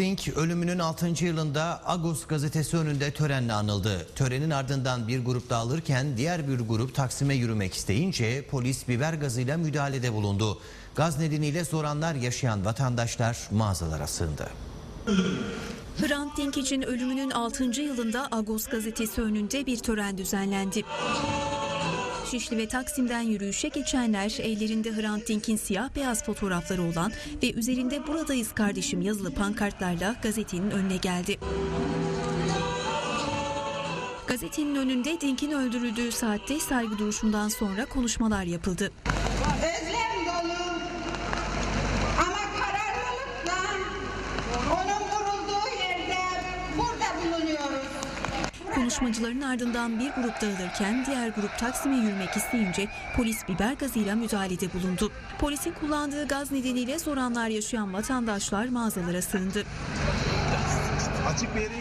Dink ölümünün 6. yılında Agos gazetesi önünde törenle anıldı. Törenin ardından bir grup dağılırken diğer bir grup Taksim'e yürümek isteyince polis biber gazıyla müdahalede bulundu. Gaz nedeniyle zor anlar yaşayan vatandaşlar mağazalara sığındı. Hrant Dink için ölümünün 6. yılında Agos gazetesi önünde bir tören düzenlendi. Şişli ve Taksim'den yürüyüşe geçenler ellerinde Hrant Dink'in siyah beyaz fotoğrafları olan ve üzerinde buradayız kardeşim yazılı pankartlarla gazetenin önüne geldi. Gazetenin önünde Dink'in öldürüldüğü saatte saygı duruşundan sonra konuşmalar yapıldı. Konuşmacıların ardından bir grup dağılırken diğer grup Taksim'e yürümek isteyince polis biber gazıyla müdahalede bulundu. Polisin kullandığı gaz nedeniyle zor anlar yaşayan vatandaşlar mağazalara sığındı. Açık bir yere